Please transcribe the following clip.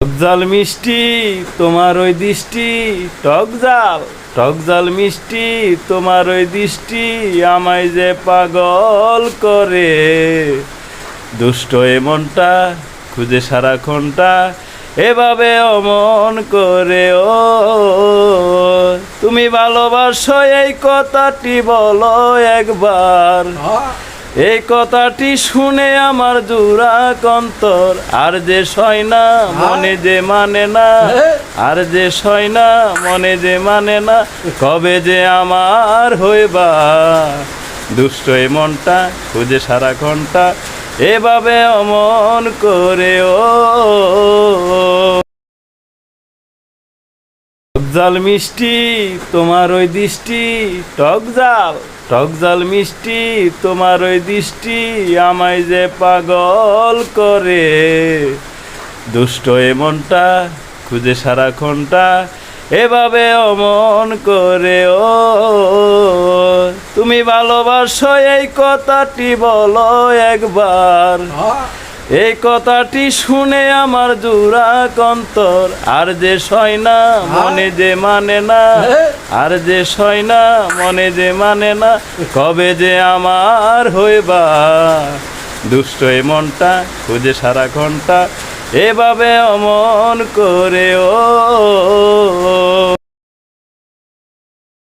টক জাল মিষ্টি, তোমার ওই দৃষ্টি। টক জাল টক জাল মিষ্টি, তোমার ওই দৃষ্টি আমায় যে পাগল করে। দুষ্ট এ মনটা, খুঁজে সারাক্ষণটা এভাবে অমন করে, ও। তুমি ভালোবাসো এই কথাটি বলো একবার। এই কথাটি শুনে আমার জুরা কন্তর আর যে সয় না, মনে যে মানে না। আর যে সয় না, মনে যে মানে না। কবে যে আমার হইবা? দুষ্ট এই মনটা খুঁজে সারা ঘণ্টা। এভাবে অমন করে ও টক জাল মিষ্টি, তোমার ওই দৃষ্টি, টক জাল টক জাল মিষ্টি, তোমার ওই দৃষ্টি আমায় যে পাগল করে। দুষ্ট এ মনটা, খুঁজে সারাক্ষণটা, এভাবে অমন করে, ও। তুমি ভালোবাসো এই কথাটি বলো একবার। এই কথাটি শুনে আমার জুরা কন্তর আর যে সয় না, মনে যে মানে না। আর যে সয় না, মনে যে মানে না। কবে যে আমার হইবা? দুষ্ট এই মনটা খুঁজে সারা ঘণ্টা। এভাবে অমন করে ও